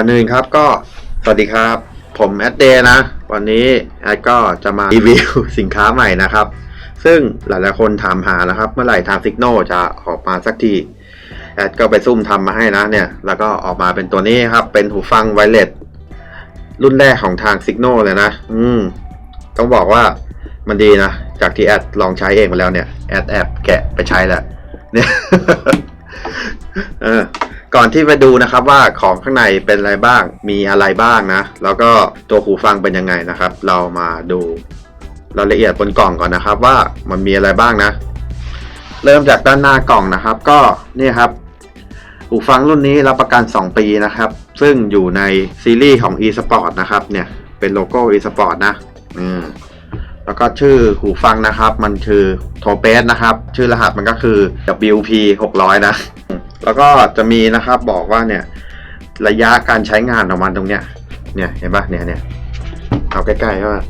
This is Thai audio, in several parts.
อนอื่นครับก็สวัสดีครับ ผมแอดเดย์นะ วันนี้แอดก็จะมารีวิวสินค้าใหม่นะครับ ซึ่งหลายๆคนถามหานะครับ เมื่อไหร่ทางซิกโนจะออกมาสักทีแอดก็ไปซุ่มทำมาให้นะเนี่ย แล้วก็ออกมาเป็นตัวนี้ครับ เป็นหูฟังไวเลสรุ่นแรกของทางซิกโนเลยนะ อืม ต้องบอกว่ามันดีนะ จากที่แอดลองใช้เองมาแล้วเนี่ย แอดแอบแกะไปใช้แล้วเนี่ยเออ ก่อนที่ไปดูนะครับว่าของข้างในเป็นอะไรบ้าง มีอะไรบ้างนะ แล้วก็ตัวหูฟังเป็นยังไงนะครับ เรามาดูรายละเอียดบนกล่องก่อนนะครับ ว่ามันมีอะไรบ้างนะ เริ่มจากด้านหน้ากล่องนะครับ ก็นี่ครับหูฟังรุ่นนี้รับประกัน 2 ปีนะครับ ซึ่งอยู่ในซีรีส์ของ eSport นะครับเนี่ยเป็นโลโก้ eSport นะอืมแล้วก็ชื่อหูฟังนะครับ มันคือโทเปสนะครับ ชื่อรหัสมันก็คือ WP 600นะ แล้วก็จะมีนะครับบอกว่าเนี่ยระยะการใช้งานของมันตรงเนี้ยเนี่ยเห็นปะเนี่ยเนี่ยเอาใกล้ๆว่า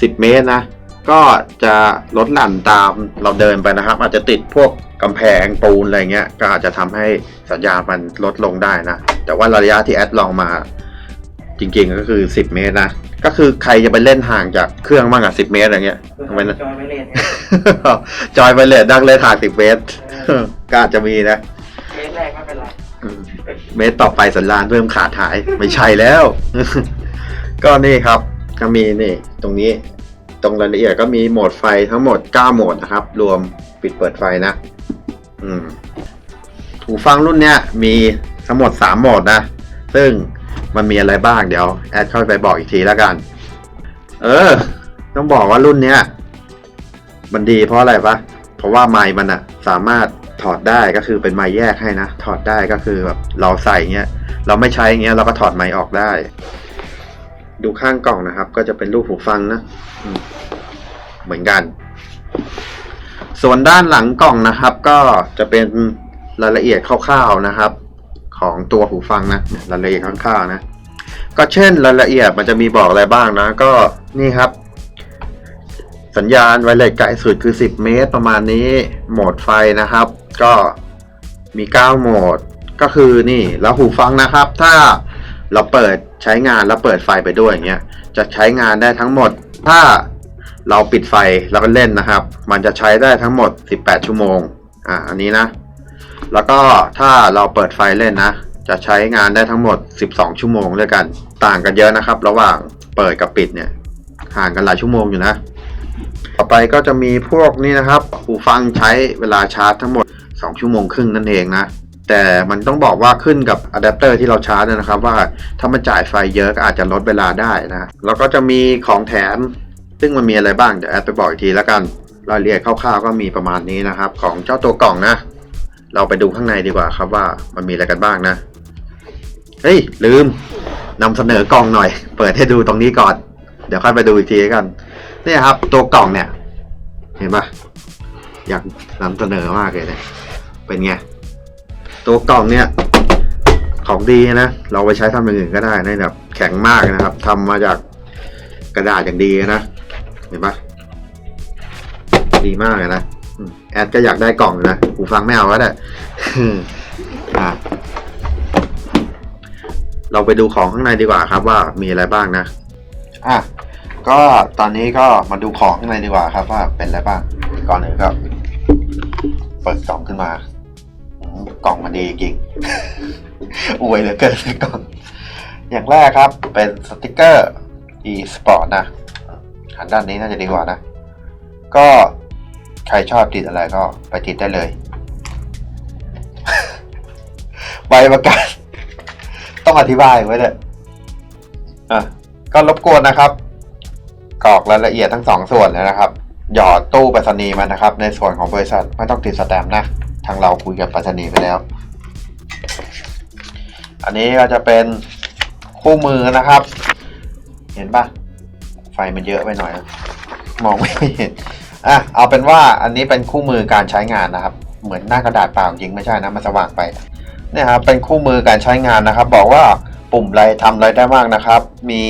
สิบเมตรนะ ก็จะลดหลั่นตามเราเดินไปนะครับ อาจจะติดพวกกำแพงปูนอะไรเงี้ย ก็อาจจะทำให้สัญญาณมันลดลงได้นะ แต่ว่าระยะที่แอดลองมาจริงๆก็คือ 10 เมตรนะ ก็คือใครจะไปเล่นห่างจากเครื่องมากกว่า10 เมตรอะไรเงี้ยทำไมนะจอยไม่เล่นไงจอยไปเลยดังเลยห่าง10 เมตร ก็อาจจะมีนะ เคสแรกไม่เป็นไรเมตรต่อไปสัญญาณเริ่มขาดหายไม่ใช่แล้ว ก็นี่ครับก็มีนี่ ตรงนี้ตรงรายละเอียดก็มีโหมดไฟทั้งหมด 9 โหมดนะครับ รวมปิดเปิดไฟนะ อืมหูฟังรุ่นเนี้ยมีทั้งหมด 3 โหมดนะ ซึ่งมันมีอะไรบ้างเดี๋ยว แอดเข้าไปบอกอีกทีแล้วกัน เออ ต้องบอกว่ารุ่นเนี้ยมันดีเพราะอะไรปะเพราะว่าไมค์มันอะสามารถ ถอดได้ก็คือเป็นไมค์แยกให้นะ ถอดได้ก็คือแบบเราใส่เงี้ย เราไม่ใช้เงี้ยเราก็ถอดไมค์ออกได้ ดูข้างกล่องนะครับ ก็จะเป็นรูปหูฟังนะเหมือนกัน ส่วนด้านหลังกล่องนะครับ ก็จะเป็นรายละเอียดคร่าวๆนะครับ ของตัวหูฟังนะรายละเอียดคร่าวๆนะก็เช่นรายละเอียดมันจะมีบอกอะไรบ้างนะ ก็นี่ครับ สัญญาณไวเลสไกลสุดคือ 10 เมตร ประมาณนี้โหมดไฟนะครับ ก็มี 9 โหมดก็คือนี่แล้วหูฟังนะครับ ถ้าเราเปิดใช้งานแล้วเปิดไฟไปด้วยอย่างเงี้ยจะใช้งานได้ทั้งหมด ถ้าเราปิดไฟแล้วก็เล่นนะครับ มันจะใช้ได้ทั้งหมด 18 ชั่วโมงอ่าอันนี้นะ แล้วก็ถ้าเราเปิดไฟเล่นนะ จะใช้งานได้ทั้งหมด 12 ชั่วโมงด้วยกัน ต่างกันเยอะนะครับ ระหว่างเปิดกับปิดเนี่ยห่างกันหลายชั่วโมงอยู่นะ ต่อไปก็จะมีพวกนี้นะครับหูฟังใช้เวลาชาร์จทั้งหมด 2 ชั่วโมงครึ่งนั่นเองนะ แต่มันต้องบอกว่าขึ้นกับอะแดปเตอร์ที่เราชาร์จนยนะครับ ว่าถ้ามันจ่ายไฟเยอะก็อาจจะลดเวลาได้นะ แล้วก็จะมีของแถม ซึ่งมันมีอะไรบ้าง เดี๋ยวแอดไปบอกอีกทีแล้วกันรายละเอียดคร่าวๆก็มีประมาณนี้นะครับ ของเจ้าตัวกล่องนะ เราไปดูข้างในดีกว่าครับว่ามันมีอะไรกันบ้างนะ เฮ้ยลืมนำเสนอกล่องหน่อย เปิดให้ดูตรงนี้ก่อน เดี๋ยวค่อยไปดูอีกทีกัน เนี่ยครับ ตัวกล่องเนี่ย เห็นปะอยากนำเสนอมากเลยเนี่ย เป็นไง ตัวกล่องเนี่ย ของดีนะ เราไปใช้ทำอย่างอื่นก็ได้นะแบบแข็งมากนะครับทำมาจากกระดาษอย่างดีนะ เห็นปะดีมากเลยนะแอดก็อยากได้กล่องนะหูฟังไม่เอาก็ได้อะเราไปดูของข้างในดีกว่าครับว่ามีอะไรบ้างนะ อะ ก็ตอนนี้ก็มาดูของข้างในดีกว่าครับ ว่าเป็นอะไรบ้างก่อนอื่นก็เปิดกล่องขึ้นมากล่องมันดีจริงอวยเหลือเกินกล่องอย่างแรกครับเป็นสติกเกอร์ e-sport นะหันด้านนี้น่าจะดีกว่านะ ก็ใครชอบติดอะไรก็ไปติดได้เลย ใบประกันต้องอธิบายไว้เลยอะก็รบกวนนะครับ กรอกรายละเอียดทั้งสองส่วนเลยนะครับ หยอดตู้ไปรษณีย์มานะครับ ในส่วนของบริษัทไม่ต้องติดสแตมป์นะ ทางเราคุยกับไปรษณีย์ไปแล้ว อันนี้ก็จะเป็นคู่มือนะครับ เห็นปะไฟมันเยอะไปหน่อย มองไม่เห็นอะเอาเป็นว่าอันนี้เป็นคู่มือการใช้งานนะครับ เหมือนหน้ากระดาษเปล่าจริงไม่ใช่นะมันสว่างไปเนี่ยครับเป็นคู่มือการใช้งานนะครับ บอกว่า ปุ่มอะไรทำอะไรได้บ้างนะครับ มี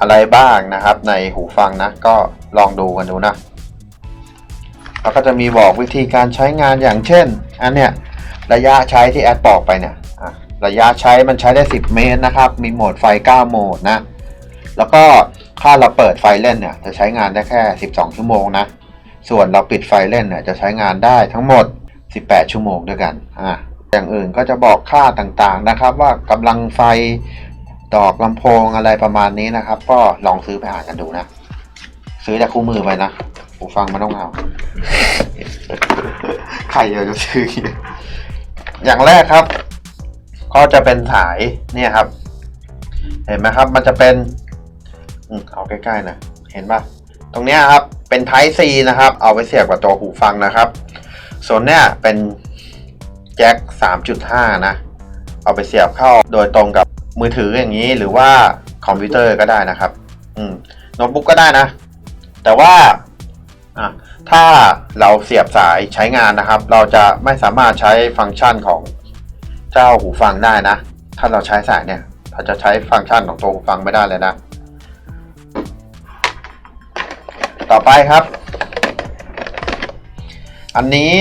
อะไรบ้างนะครับ ในหูฟังนะ ก็ลองดูกันดูนะแล้วก็จะมีบอกวิธีการใช้งานอย่างเช่น อันเนี้ยระยะใช้ที่แอดบอกไปเนี่ยระยะใช้มันใช้ได้ 10 เมตรนะครับ มีโหมดไฟ 9 โหมดนะ แล้วก็ถ้าเราเปิดไฟเล่นเนี่ยจะใช้งานได้แค่ 12 ชั่วโมงนะ ส่วนเราปิดไฟเล่นเนี่ยจะใช้งานได้ทั้งหมด 18 ชั่วโมงด้วยกัน อ่า อย่างอื่นก็จะบอกค่าต่างๆนะครับ ว่ากำลังไฟดอกลำโพงอะไรประมาณนี้นะครับ ก็ลองซื้อไปอ่านกันดูนะ ซื้อจากคู่มือไปนะหูฟังมันต้องเอาใครจะซื้อ อย่างแรกครับ ก็จะเป็นสายเนี่ยครับ เห็นไหมครับ มันจะเป็นอเอาใกล้ๆนะเห็นปะตรงเนี้ยครับ เป็น Type C นะครับ เอาไปเสียบกับตัวหูฟังนะครับ ส่วนเนี้ยเป็น จ็ค 3.5 นะ เอาไปเสียบเข้าโดยตรงกับมือถืออย่างนี้หรือว่าคอมพิวเตอร์ก็ได้นะครับ อืมโน้ตบุ๊กก็ได้นะ แต่ว่าถ้าเราเสียบสายใช้งานนะครับ เราจะไม่สามารถใช้ฟังก์ชันของเจ้าหูฟังได้นะ ถ้าเราใช้สายเนี่ยเราจะใช้ฟังก์ชันของตัวหูฟังไม่ได้เลยนะ ต่อไปครับ อันนี้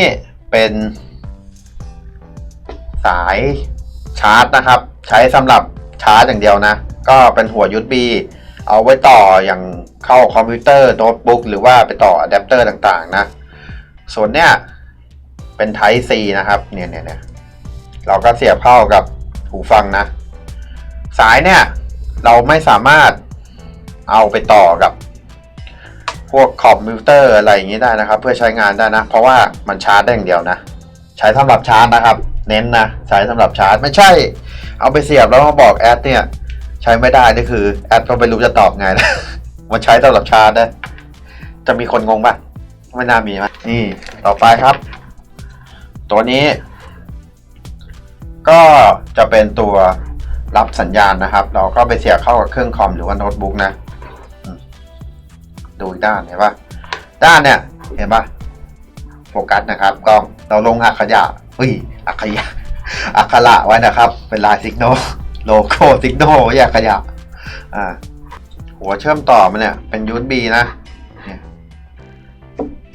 เป็นายชาร์จนะครับ ใช้สำหรับชาร์จอย่างเดียวนะ ก็เป็นหัว USB เอาไว้ต่ออย่างเข้าคอมพิวเตอร์โน้ตบุ๊กหรือว่าไปต่ออะแดปเตอร์ต่างๆนะ ส่วนเนี้ยเป็น Type C นะครับเนี่ยเนี่ยเนี่ยเราก็เสียบเข้ากับหูฟังนะ สายเนี่ย เราไม่สามารถเอาไปต่อกับ พวกคอมพิวเตอร์อะไรอย่างนี้ได้นะครับ เพื่อใช้งานได้นะ เพราะว่ามันชาร์จได้อย่างเดียวนะ ใช้สำหรับชาร์จนะครับ เน้นนะใช้สำหรับชาร์จไม่ใช่ เอาไปเสียบแล้วมาบอกแอดเนี่ยใช้ไม่ได้นี่คือแอดก็ไม่รู้จะตอบไงนะมันใช้สำหรับชาร์จนะจะมีคนงงปะไม่น่ามีไหมนี่ต่อไปครับ ตัวนี้ ก็จะเป็นตัวรับสัญญาณนะครับ เราก็ไปเสียบเข้ากับเครื่องคอมหรือว่าโน้ตบุ๊กนะดูอีกด้านเห็นปะด้านเนี่ย เห็นปะโฟกัสนะครับกล้องเราลงอักขยะเฮ้ย อักขยะอักขระไว้นะครับ เป็นลายสิกโนโลโก้สิกโนไว้อักขยะอ่าหัวเชื่อมต่อมันเนี่ย เป็น USB นะ เนี่ย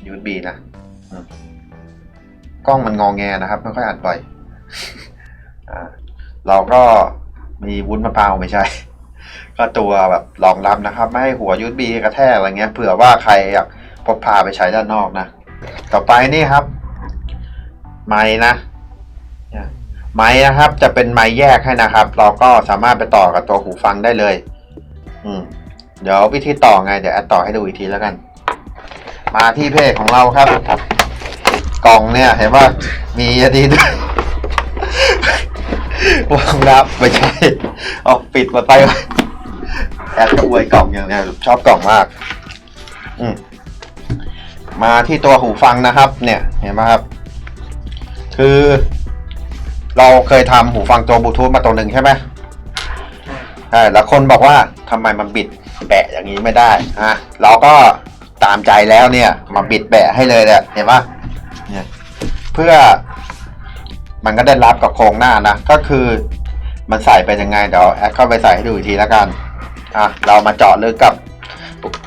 USB นะกล้องมันงองแงนะครับ ไม่ค่อยอัดบ่อยอ่าเราก็มีวุ้นมะพร้าวไม่ใช่ ก็ตัวแบบรองรับนะครับ ไม่ให้หัว USB กระแทกอะไรเงี้ยเผื่อว่าใครอยากพกพาไปใช้ด้านนอกนะ ต่อไปนี่ครับ ไม้นะ ไม้นะครับ จะเป็นไม้แยกให้นะครับ เราก็สามารถไปต่อกับตัวหูฟังได้เลย อืมเดี๋ยววิธีต่อไง เดี๋ยวแอดต่อให้ดูอีกทีแล้วกัน มาที่เพจของเราครับ กล่องเนี่ยเห็นว่ามีอันนี้ด้วยวางรับไม่ใช่เอาปิดมาไปวะแอดก็อวยกล่องอย่างเนี้ยชอบกล่องมาก อืมมาที่ตัวหูฟังนะครับ เนี่ย เห็นไหมครับ คือ เราเคยทำหูฟังตัวบลูทูธมาตัวหนึ่งใช่ไหมใช่แล้วคนบอกว่าทำไมมันบิดแบะอย่างนี้ไม่ได้ฮะเราก็ตามใจแล้วเนี่ยมาบิดแบะให้เลยเนี่ยเห็นปะเนี่ยเพื่อมันก็ได้รับกับโครงหน้านะ ก็คือมันใส่เป็นยังไงเดี๋ยวแอดเข้าไปใส่ให้ดูอีกทีแล้วกันอะเรามาเจาะลึกกับ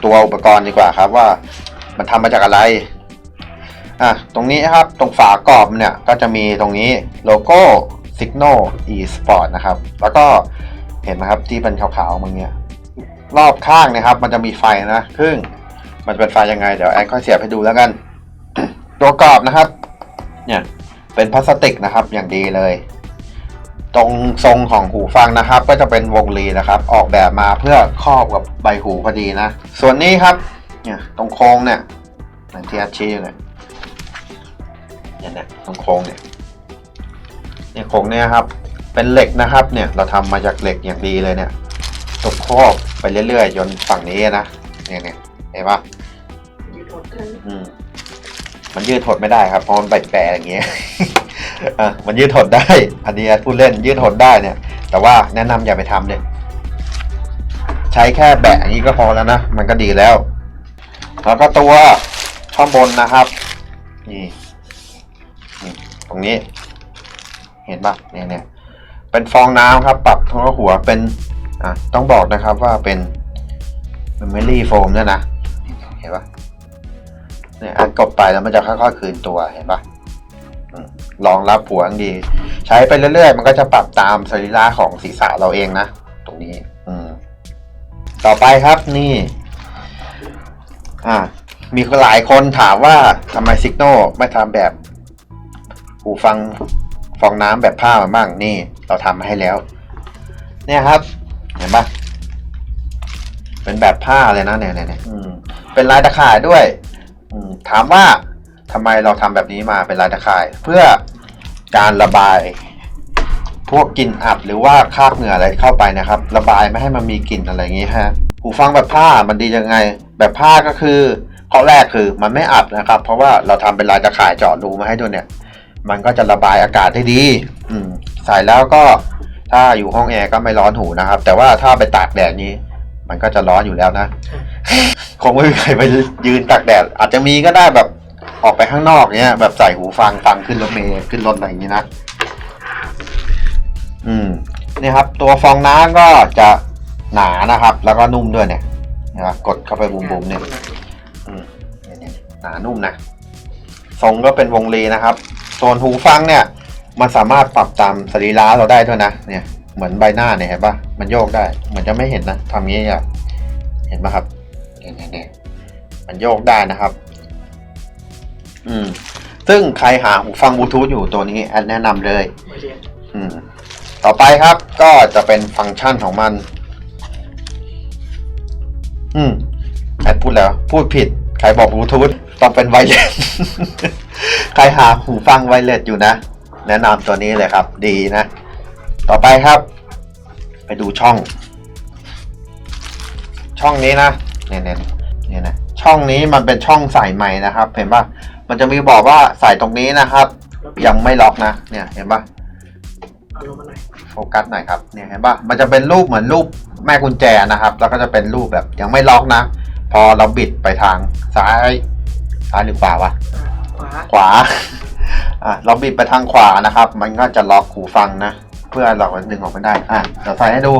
ตัวอุปกรณ์ดีกว่าครับว่ามันทำมาจากอะไร อะตรงนี้ครับตรงฝากรอบเนี่ยก็จะมีตรงนี้โลโก้ Signal eSport นะครับ แล้วก็เห็นไหมครับที่เป็นขาวๆมึงเนี่ยรอบข้างนะครับ มันจะมีไฟนะซึ่งมันจะเป็นไฟยังไง เดี๋ยวแอดค่อยเสียบให้ดูแล้วกัน ตัวกรอบนะครับ เนี่ยเป็นพลาสติกนะครับอย่างดีเลย ตรงทรงของหูฟังนะครับ ก็จะเป็นวงรีนะครับ ออกแบบมาเพื่อครอบกับใบหูพอดีนะ ส่วนนี้ครับ เนี่ยตรงโค้งเนี่ยเหมือนที่อาชีเนี่ย เนี่ยเนี่ยตรงโค้งเนี่ยเนี่ยโค้งเนี่ยครับ เป็นเหล็กนะครับ เนี่ยเราทำมาจากเหล็กอย่างดีเลยเนี่ยตกครอบไปเรื่อยๆจนฝั่งนี้นะเนี่ยเนี่ยเห็นปะยืดหดขึ้นอืมมันยืดถดไม่ได้ครับเพราะมันแปะๆอย่างเงี้ยอะมันยืดถดได้ อันนี้พูดเล่นยืดถดได้เนี่ย แต่ว่าแนะนำอย่าไปทำเนี่ยใช้แค่แบะอย่างนี้ก็พอแล้วนะมันก็ดีแล้ว แล้วก็ตัวข้างบนนะครับ นี่นี่ ตรงนี้ เห็นปะเนี่ยเนี่ยเป็นฟองน้ำครับ ปรับทั้งหัวเป็นอะต้องบอกนะครับว่าเป็น memory foam เนี่ยนะเห็นปะเนี่ยอันกดไปแล้วมันจะค่อยๆคืนตัวเห็นปะอืมรองรับหัวดี ใช้ไปเรื่อยๆ มันก็จะปรับตามสรีระของศีรษะเราเองนะ ตรงนี้ อืม ต่อไปครับนี่ อ่า มีหลายคนถามว่าทำไมซิกโนไม่ทำแบบ หูฟังฟองน้ำแบบผ้ามาบ้างนี่ เราทำมาให้แล้ว เนี่ยครับ เห็นปะเป็นแบบผ้าเลยนะเนี่ยเนี่ยเนี่ยเป็นลายตะข่ายด้วยอืถามว่าทำไมเราทำแบบนี้มาเป็นลายตะข่าย เพื่อการระบาย พวกกลิ่นอับหรือว่าคราบเหงื่ออะไรเข้าไปนะครับ ระบายไม่ให้มันมีกลิ่นอะไรอย่างงี้ฮะหูฟังแบบผ้ามันดียังไง แบบผ้าก็คือข้อแรกคือมันไม่อับนะครับ เพราะว่าเราทำเป็นลายตะข่ายเจาะรูมาให้ด้วยเนี่ย มันก็จะระบายอากาศได้ดี อืมใส่แล้วก็ถ้าอยู่ห้องแอร์ก็ไม่ร้อนหูนะครับ แต่ว่าถ้าไปตากแดดนี้ มันก็จะร้อนอยู่แล้วนะ คงไม่มีใครไปยืนตากแดด อาจจะมีก็ได้แบบออกไปข้างนอกเนี้ย แบบใส่หูฟังฟังขึ้นรถเมล์ขึ้นรถอะไรอย่างนี้นะ อืมนี่ครับ ตัวฟองน้ำก็จะหนานะครับ แล้วก็นุ่มด้วยเนี่ยนะครับกดเข้าไปบุ๋มๆเนี่ยอืมเนี่ยๆหนานุ่มนะทรงก็เป็นวงรีนะครับ ส่วนหูฟังเนี่ย มันสามารถปรับตามสรีระเราได้ด้วยนะ เนี่ย เหมือนใบหน้าเนี่ยเห็นปะมันโยกได้ เหมือนจะไม่เห็นนะทำงี้อะเห็นปะครับเนี่ยเนี่ยมันโยกได้นะครับ อืม ซึ่งใครหาหูฟังบลูทูธอยู่ตัวนี้แอดแนะนำเลย อืม ต่อไปครับ ก็จะเป็นฟังก์ชันของมัน อืมแอดพูดแล้ว พูดผิด ใครบอกบลูทูธต้องเป็นไวเลส ใครหาหูฟังไวเลสอยู่นะ แนะนำตัวนี้เลยครับ ดีนะ ต่อไปครับ ไปดูช่อง ช่องนี้นะเนี่ยเนี่ยเนี่ยนะช่องนี้มันเป็นช่องใส่ใหม่นะครับ เห็นปะมันจะมีบอกว่าใส่ตรงนี้นะครับ ยังไม่ล็อกนะ เนี่ยเห็นปะเอาลงมาหน่อยโฟกัสหน่อยครับ เนี่ยเห็นปะมันจะเป็นรูปเหมือนรูปแม่กุญแจนะครับ แล้วก็จะเป็นรูปแบบยังไม่ล็อกนะ พอเราบิดไปทางซ้ายซ้ายหรือขวาวะ ขวาขวา อะเราบิดไปทางขวานะครับ มันก็จะล็อกหูฟังนะ เพื่อเราดึงออกไม่ได้ อะเดี๋ยวใส่ให้ดู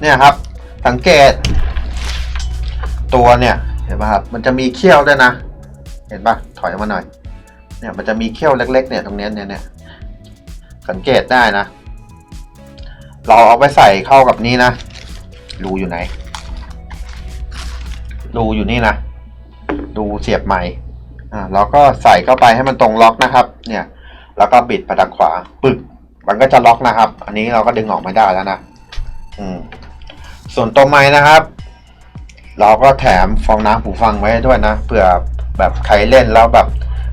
เนี่ยครับ สังเกต ตัวเนี่ย เห็นป่ะครับ มันจะมีเขี้ยวด้วยนะ เห็นป่ะ ถอยออกมาหน่อย เนี่ยมันจะมีเขี้ยวเล็ก ๆ เนี่ยตรงนี้เนี่ยเนี่ยสังเกตได้นะ เราเอาไปใส่เข้ากับนี้นะ รูอยู่ไหน รูอยู่นี่นะรูเสียบใหม่อ่าเราก็ใส่เข้าไปให้มันตรงล็อกนะครับ เนี่ย แล้วก็บิดไปทางขวาปึกมันก็จะล็อกนะครับ อันนี้เราก็ดึงออกไม่ได้แล้วนะอืมส่วนตัวไม้นะครับ เราก็แถมฟองน้ำหูฟังไว้ด้วยนะเผื่อแบบใครเล่นแล้วแบบ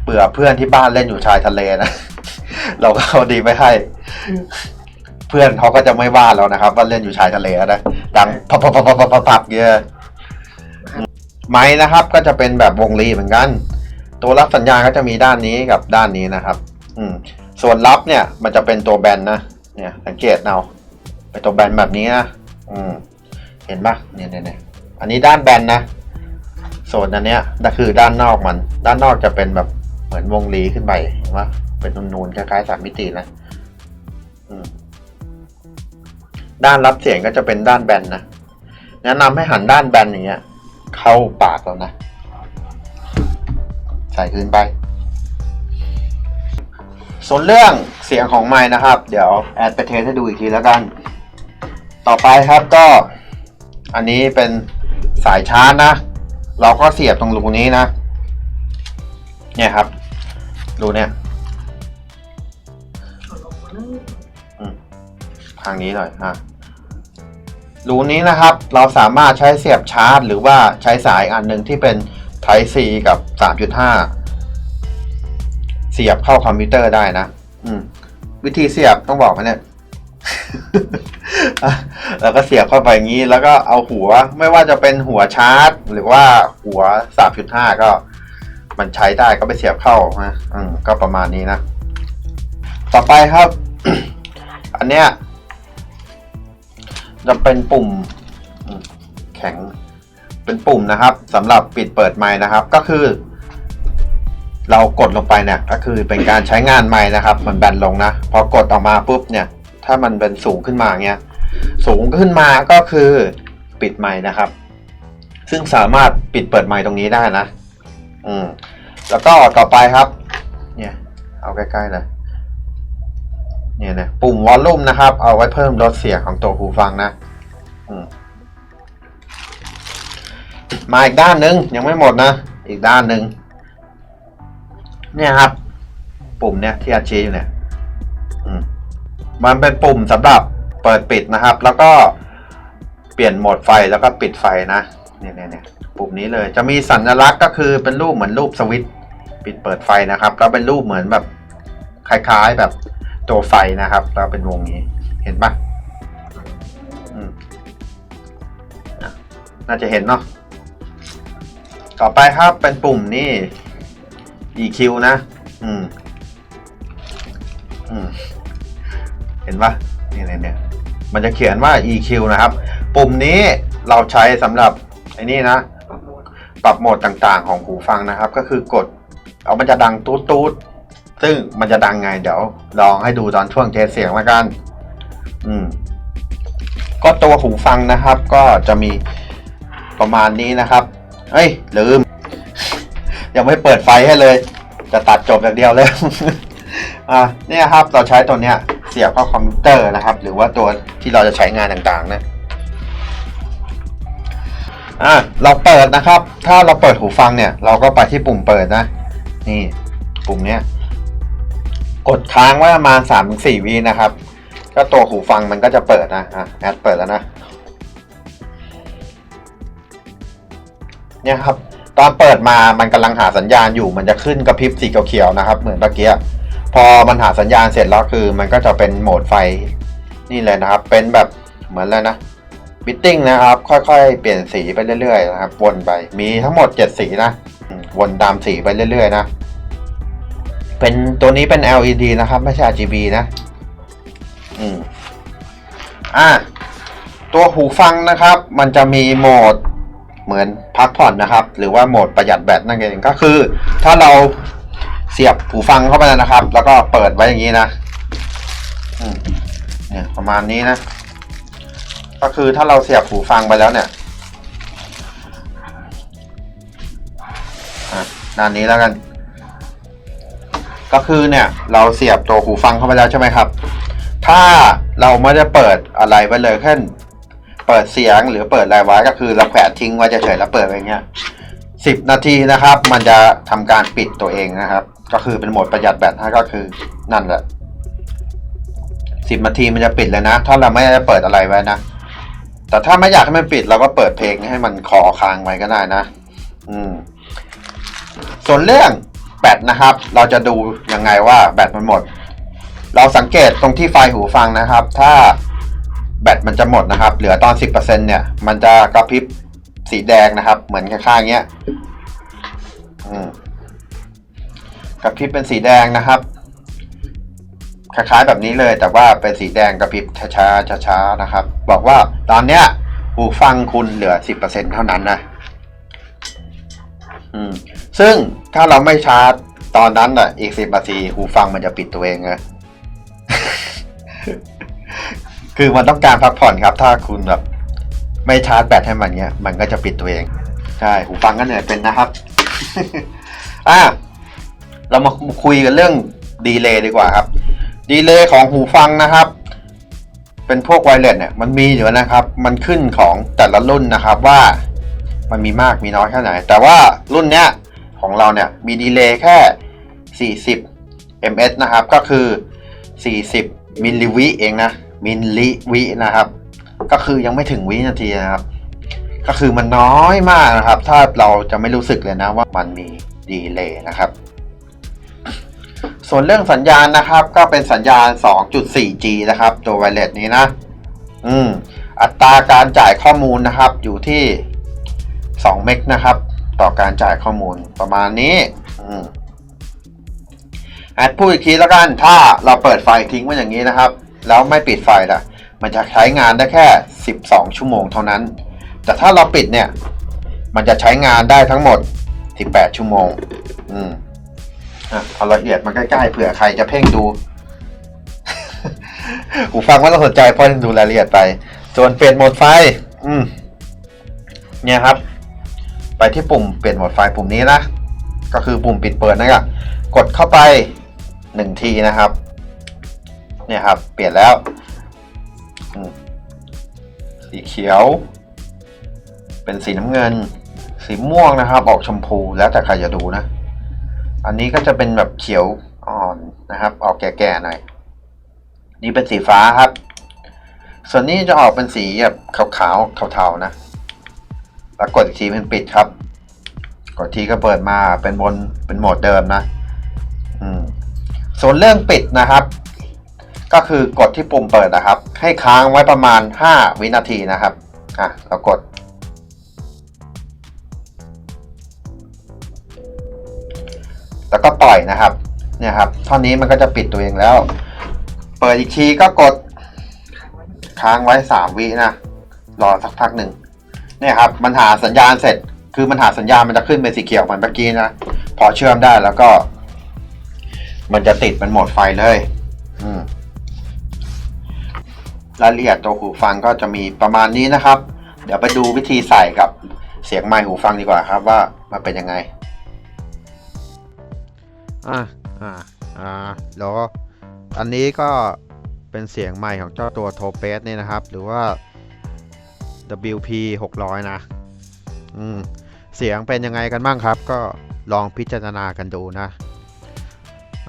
เผื่อเพื่อนที่บ้านเล่นอยู่ชายทะเลนะ เราก็เอาดีไปให้ เพื่อนเขาก็จะไม่ว่าเรานะครับ ว่าเล่นอยู่ชายทะเลนะดังพับพับพับพับพับพับเยอะ ไม้นะครับก็จะเป็นแบบวงรีเหมือนกัน ตัวรับสัญญาณก็จะมีด้านนี้กับด้านนี้นะครับอืมส่วนรับเนี่ยมันจะเป็นตัวแบนนะเนี่ยสังเกตเอาเป็นตัวแบนแบบนี้นะอืมเห็นปะเนี่ยเนี่ยเนี่ยอันนี้ด้านแบนนะ ส่วนอันเนี้ยนั่นคือด้านนอกมัน ด้านนอกจะเป็นแบบเหมือนวงรีขึ้นไปเห็นปะเป็นนูนๆคล้ายๆสามมิตินะอืมด้านรับเสียงก็จะเป็นด้านแบนนะแนะนำให้หันด้านแบนอย่างเงี้ย เข้าปากเรานะ ใส่คืนไป ส่วนเรื่องเสียงของไม้นะครับ เดี๋ยวแอดไปเทสให้ดูอีกทีแล้วกัน ต่อไปครับก็ อันนี้เป็นสายชาร์จนะ เราก็เสียบตรงรูนี้นะ เนี่ยครับ รูเนี่ยทางนี้หน่อยอะ รูนี้นะครับเราสามารถใช้เสียบชาร์จ หรือว่าใช้สายอันหนึ่งที่เป็น Type C กับ 3.5 เสียบเข้าคอมพิวเตอร์ได้นะวิธีเสียบต้องบอกไหมเนี่ยแล้วก็เสียบเข้าไปอย่างนี้ แล้วก็เอาหัวไม่ว่าจะเป็นหัวชาร์จ หรือว่าหัว 3.5 ก็ มันใช้ได้ก็ไปเสียบเข้านะก็ประมาณนี้นะ ต่อไปครับ อันเนี้ย จะเป็นปุ่มแข็งเป็นปุ่มนะครับสำหรับปิดเปิดไม้นะครับ ก็คือ เรากดลงไปเนี่ยก็คือเป็นการใช้งานไม้นะครับ มันแบนลงนะพอกดออกมาปุ๊บเนี่ย ถ้ามันเป็นสูงขึ้นมาเงี้ยสูงขึ้นมาก็คือปิดไม้นะครับ ซึ่งสามารถปิดเปิดไม้ตรงนี้ได้นะ อืมแล้วก็ต่อไปครับ เนี่ย เอาใกล้ๆเลย เนี่ยนะปุ่มวอลลุ่มนะครับ เอาไว้เพิ่มลดเสียงของตัวหูฟังนะมมาอีกด้านหนึ่งยังไม่หมดนะ อีกด้านหนึ่งเนี่ยครับ ปุ่มเนี่ยที่อาชีอยู่เนี่ยมมันเป็นปุ่มสำหรับเปิดปิดนะครับ แล้วก็เปลี่ยนโหมดไฟแล้วก็ปิดไฟนะเนี่ยเนี่ยเนี่ยปุ่มนี้เลย จะมีสัญลักษณ์ก็คือเป็นรูปเหมือนรูปสวิตช์ปิดเปิดไฟนะครับ แล้วเป็นรูปเหมือนแบบคล้ายๆแบบ ตัวไฟนะครับ แล้วเป็นวงนี้เห็นปะ่ะน่าจะเห็นเนาะต่อไปครับเป็นปุ่มนี่ EQ นะ อืม อืม เห็นปะเนี่ยเนี่ยเนี่ยมันจะเขียนว่า EQ นะครับ ปุ่มนี้เราใช้สำหรับไอ้นี่นะ ปรับโหมดต่างๆของหูฟังนะครับ ก็คือกด เอามันจะดังตูดตูดๆ ซึ่งมันจะดังไงเดี๋ยวลองให้ดูตอนช่วงเทสเสียงละกัน อืม ก็ตัวหูฟังนะครับ ก็จะมีประมาณนี้นะครับ เอ้ย ลืม ยังไม่เปิดไฟให้เลย จะตัดจบอย่างเดียวเลยอะเนี่ยครับเราใช้ตัวเนี้ย เสียบเข้าคอมพิวเตอร์นะครับ หรือว่าตัวที่เราจะใช้งานต่างๆ นะอะเราเปิดนะครับ ถ้าเราเปิดหูฟังเนี่ย เราก็ไปที่ปุ่มเปิดนะ นี่ ปุ่มเนี้ย กดค้างไว้ประมาณสามถึงสี่วินะครับ ก็ตัวหูฟังมันก็จะเปิดนะอะแอดเปิดแล้วนะ เนี่ยครับ ตอนเปิดมามันกำลังหาสัญญาณอยู่ มันจะขึ้นกระพริบสีเขียวๆนะครับ เหมือนเมื่อกี้ พอมันหาสัญญาณเสร็จแล้วคือ มันก็จะเป็นโหมดไฟนี่เลยนะครับ เป็นแบบเหมือนเลยนะบิตติ้งนะครับ ค่อยๆ เปลี่ยนสีไปเรื่อยๆนะครับ วนไป มีทั้งหมดเจ็ดสีนะ วนตามสีไปเรื่อยๆ นะ เป็นตัวนี้เป็น LED นะครับ ไม่ใช่ RGB นะ อืม อ่าตัวหูฟังนะครับ มันจะมีโหมดเหมือนพักผ่อนนะครับ หรือว่าโหมดประหยัดแบตนั่นเองก็คือ ถ้าเราเสียบหูฟังเข้าไปนะครับ แล้วก็เปิดไว้อย่างนี้นะอืมเนี่ยประมาณนี้นะ ก็คือถ้าเราเสียบหูฟังไปแล้วเนี่ยอะด้านนี้แล้วกัน ก็คือเนี่ยเราเสียบตัวหูฟังเข้าไปแล้วใช่ไหมครับ ถ้าเราไม่ได้เปิดอะไรไว้เลยแค่เปิดเสียงหรือเปิดอะไรไว้ก็คือเราแขวนทิ้งไว้เฉยๆแล้วเปิดไว้องเงี้ยสิบนาทีนะครับ มันจะทำการปิดตัวเองนะครับ ก็คือเป็นโหมดประหยัดแบตนะก็คือนั่นแหละสิบนาทีมันจะปิดเลยนะ ถ้าเราไม่ได้เปิดอะไรไว้นะแต่ถ้าไม่อยากให้มันปิดเราก็เปิดเพลงให้มันคอค้างไว้ก็ได้นะ อืม ส่วนเรื่อง แบตนะครับ เราจะดูยังไงว่าแบตมันหมด เราสังเกตตรงที่ไฟหูฟังนะครับ ถ้าแบตมันจะหมดนะครับ เหลือตอน 10%เนี่ย มันจะกระพริบสีแดงนะครับ เหมือนข้างๆเงี้ยกระพริบเป็นสีแดงนะครับ คล้ายๆแบบนี้เลย แต่ว่าเป็นสีแดงกระพริบช้าๆช้าๆนะครับ บอกว่าตอนเนี้ยหูฟังคุณเหลือ 10%เท่านั้นนะ ซึ่งถ้าเราไม่ชาร์จตอนนั้นอะ อีก10นาทีหูฟังมันจะปิดตัวเองไงคือมันต้องการพักผ่อนครับ ถ้าคุณแบบไม่ชาร์จแบตให้มันเนี้ย มันก็จะปิดตัวเอง ใช่ หูฟังก็เหนื่อยเป็นนะครับ อะ เรามาคุยกันเรื่องดีเลย์ดีกว่าครับ ดีเลย์ของหูฟังนะครับ เป็นพวกไวเลสเนี่ย มันมีอยู่นะครับ มันขึ้นของแต่ละรุ่นนะครับว่า มันมีมากมีน้อยแค่ไหน แต่ว่ารุ่นเนี้ยของเราเนี่ยมีดีเลย์แค่ 40 ms นะครับ ก็คือ 40 มิลลิวิเองนะ มิลลิวินะครับ ก็คือยังไม่ถึงวินาทีนะครับ ก็คือมันน้อยมากนะครับ ถ้าเราจะไม่รู้สึกเลยนะว่ามันมีดีเลย์นะครับ ส่วนเรื่องสัญญาณนะครับ ก็เป็นสัญญาณ 2.4G นะครับ ตัวไวเลสนี้นะ อืม อัตราการจ่ายข้อมูลนะครับ อยู่ที่ 2 เมกนะครับ ต่อการจ่ายข้อมูลประมาณนี้อแอดพูดอีกทีแล้วกันถ้าเราเปิดไฟทิ้งไว้อย่างนี้นะครับ แล้วไม่ปิดไฟล่ะ มันจะใช้งานได้แค่ 12 ชั่วโมงเท่านั้น แต่ถ้าเราปิดเนี่ย มันจะใช้งานได้ทั้งหมด 18 ชั่วโมง อืมอะเอาละเอียดมาใกล้ๆเผื่อใครจะเพ่งดูหูฟังไม่ต้องสนใจเพราะดูรายละเอียดไป ส่วนเปลี่ยนโหมดไฟ อืม เนี่ยครับ ไปที่ปุ่มเปลี่ยนโหมดไฟล์ปุ่มนี้นะ ก็คือปุ่มปิดเปิดนะครับกดเข้าไปหนึ่งทีนะครับ เนี่ยครับ เปลี่ยนแล้ว สีเขียว เป็นสีน้ำเงิน สีม่วงนะครับ ออกชมพูแล้วแต่ใครจะดูนะ อันนี้ก็จะเป็นแบบเขียวอ่อนนะครับ ออกแก่ๆหน่อย นี่เป็นสีฟ้าครับ ส่วนนี้จะออกเป็นสีแบบขาวๆเทาๆนะ แล้วกดอีกทีเป็นปิดครับ กดทีก็เปิดมาเป็นบนเป็นโหมดเดิมนะอืมส่วนเรื่องปิดนะครับ ก็คือกดที่ปุ่มเปิดนะครับ ให้ค้างไว้ประมาณ 5 วินาทีนะครับอะเรากด แล้วก็ปล่อยนะครับเนี่ยครับเท่านี้มันก็จะปิดตัวเองแล้ว เปิดอีกทีก็กดค้างไว้ 3 วินะ รอสักพักหนึ่ง เนี่ยครับมันหาสัญญาณเสร็จ คือมันหาสัญญาณมันจะขึ้นเป็นสีเขียวเหมือนเมื่อกี้นะพอเชื่อมได้แล้วก็ มันจะติดเป็นหมดไฟเลย อืมรายละเอียดตัวหูฟังก็จะมีประมาณนี้นะครับ เดี๋ยวไปดูวิธีใส่กับเสียงไมค์หูฟังดีกว่าครับว่ามันเป็นยังไง อะอ่าอ่าแล้วอันนี้ก็เป็นเสียงใหม่ของเจ้าตัวโทเปสเนี่ยนะครับ หรือว่า WP 600 นะ อืม เสียงเป็นยังไงกันบ้างครับ ก็ลองพิจารณากันดูนะ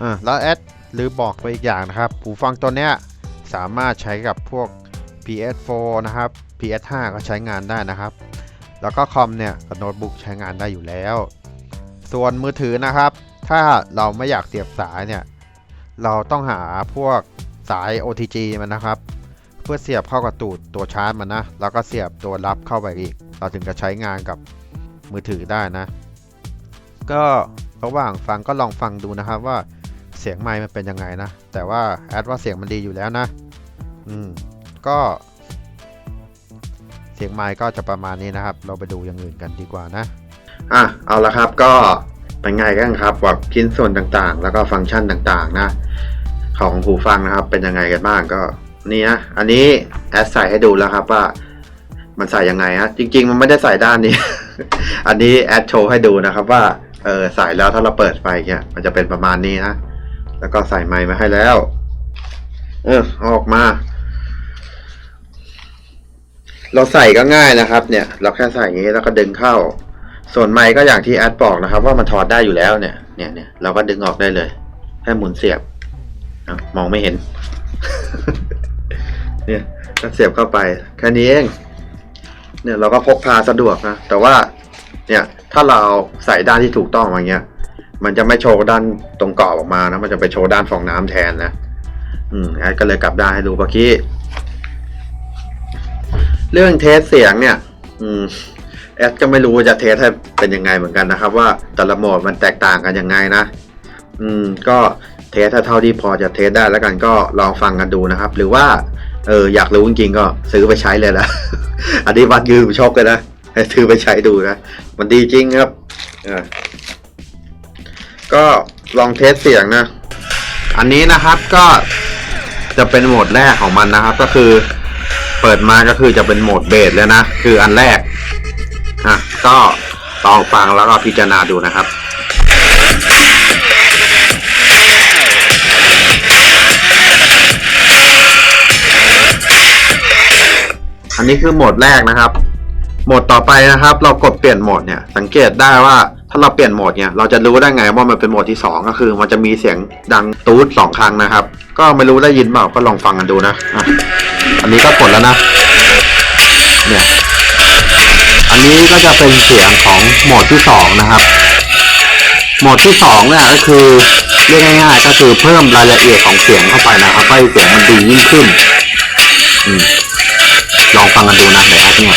อ่าแล้วแอดลืมบอกไปอีกอย่างนะครับ หูฟังตัวเนี้ยสามารถใช้กับพวก PS4 นะครับ PS5 ก็ใช้งานได้นะครับ แล้วก็คอมเนี่ยกับโน้ตบุ๊กใช้งานได้อยู่แล้ว ส่วนมือถือนะครับ ถ้าเราไม่อยากเสียบสายเนี่ย เราต้องหาพวกสาย OTG มันนะครับ พื่อเสียบเข้ากับตูดตัวชาร์จมันนะ แล้วก็เสียบตัวรับเข้าไปอีก เราถึงจะใช้งานกับมือถือได้นะ ก็ระหว่างฟังก็ลองฟังดูนะครับว่าเสียงไมค์มันเป็นยังไงนะ แต่ว่าแอดว่าเสียงมันดีอยู่แล้วนะ อืม ก็ เสียงไมค์ก็จะประมาณนี้นะครับ เราไปดูอย่างอื่นกันดีกว่านะ อะ เอาละครับ ก็เป็นไงกันครับแบบชิ้นส่วนต่างๆ แล้วก็ฟังก์ชันต่างๆ นะ ของหูฟังนะครับ เป็นยังไงกันบ้างก็ นี่นะอันนี้แอดใส่ให้ดูแล้วครับว่า มันใส่ยังไงฮะจริง ๆ มันไม่ได้ใส่ด้านนี้ อันนี้แอดโชว์ให้ดูนะครับว่าเออใส่แล้วถ้าเราเปิดไฟเนี่ยมันจะเป็นประมาณนี้นะแล้วก็ใส่ไมค์มาให้แล้ว เออออกมา เราใส่ก็ง่ายนะครับ เนี่ย เราแค่ใส่อย่างนี้แล้วก็ดึงเข้า ส่วนไมค์ก็อย่างที่แอดบอกนะครับ ว่ามันถอดได้อยู่แล้วเนี่ยเนี่ยเนี่ยเราก็ดึงออกได้เลยแค่หมุนเสียบมองไม่เห็น เนี่ยก็เสียบเข้าไปแค่นี้เองเนี่ยเราก็พกพาสะดวกนะแต่ว่าเนี่ยถ้าเราใส่ด้านที่ถูกต้องอย่างเงี้ย มันจะไม่โชว์ด้านตรงกรอบออกมานะมันจะไปโชว์ด้านฟองน้ำแทนนะอืมแอดก็เลยกลับด้านให้ดูเมื่อกี้เรื่องเทสเสียงเนี่ย อืมแอดก็ไม่รู้ว่าจะเทสให้เป็นยังไงเหมือนกันนะครับ ว่าแต่ละโหมดมันแตกต่างกันยังไงนะ อืม ก็เทสถ้าเท่าที่พอจะเทสได้แล้วกันก็ลองฟังกันดูนะครับ หรือว่า เอออยากรู้จริงๆก็ซื้อไปใช้เลยละอันนี้วัดยืมชอบกันนะให้ซื้อไปใช้ดูนะ มันดีจริงครับอ่าก็ลองเทสเสียงนะ อันนี้นะครับก็จะเป็นโหมดแรกของมันนะครับ ก็คือเปิดมาก็คือจะเป็นโหมดเบสแล้วนะ คืออันแรกอะก็ลองฟังแล้วก็พิจารณาดูนะครับ อันนี้คือโหมดแรกนะครับ โหมดต่อไปนะครับ เรากดเปลี่ยนโหมดเนี่ย สังเกตได้ว่าถ้าเราเปลี่ยนโหมดเนี่ย เราจะรู้ได้ไงว่ามันเป็นโหมดที่สองก็คือ มันจะมีเสียงดังตูดสองครั้งนะครับ ก็ไม่รู้ได้ยินเปล่าก็ลองฟังกันดูนะอะอันนี้ก็กดแล้วนะ เนี่ย อันนี้ก็จะเป็นเสียงของโหมดที่สองนะครับ โหมดที่สองเนี่ยก็คือเรียกง่ายๆ ก็คือเพิ่มรายละเอียดของเสียงเข้าไปนะครับให้เสียงมันดียิ่งขึ้น อืม ฟังกันดูนะเดี๋ยวแอดเนี่ย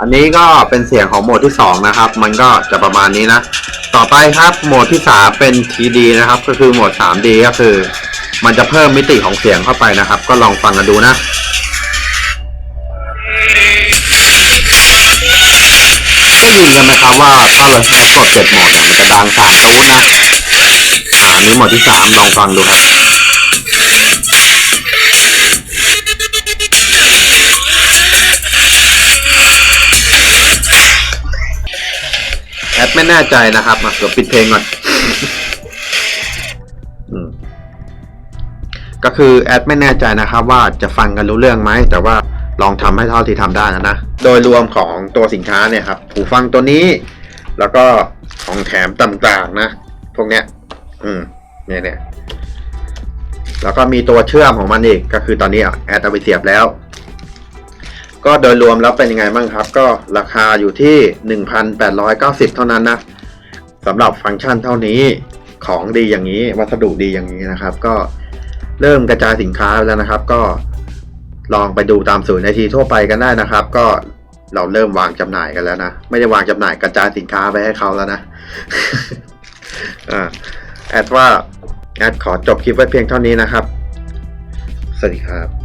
อันนี้ก็เป็นเสียงของโหมดที่สองนะครับ มันก็จะประมาณนี้นะ ต่อไปครับโหมดที่สามเป็น TD นะครับ ก็คือโหมด 3D ก็คือ มันจะเพิ่มมิติของเสียงเข้าไปนะครับ ก็ลองฟังกันดูนะได้ยินกันไหมครับว่าถ้าเราใช้กดเจ็ดโหมดเนี่ยมันจะดังสามตูดนะ อันนี้หมอดที่สามลองฟังดูครับแอดไม่แน่ใจนะครับมาเดี๋ยวปิดเพลงก่อนก็คือแอดไม่แน่ใจนะครับว่าจะฟังกันรู้เรื่องไหม แต่ว่าลองทำให้เท่าที่ทำได้นะนะ โดยรวมของตัวสินค้าเนี่ยครับหูฟังตัวนี้ แล้วก็ของแถมต่างๆนะ พวกเนี้ย อืมเนี่ยเนี่ยแล้วก็มีตัวเชื่อมของมันอีกก็คือตอนนี้แอดเอาไปเสียบแล้ว ก็โดยรวมแล้วเป็นยังไงบ้างครับ ก็ราคาอยู่ที่ 1,890 เท่านั้นนะสำหรับฟังก์ชันเท่านี้ของดีอย่างนี้ วัสดุดีอย่างนี้นะครับ ก็เริ่มกระจายสินค้าแล้วนะครับ ก็ลองไปดูตามศูนย์ไอทีทั่วไปกันได้นะครับ ก็เราเริ่มวางจำหน่ายกันแล้วนะ ไม่ได้วางจำหน่ายกระจายสินค้าไปให้เขาแล้วนะ อ่า แอดว่าแอดขอจบคลิปไว้เพียงเท่านี้นะครับ สวัสดีครับ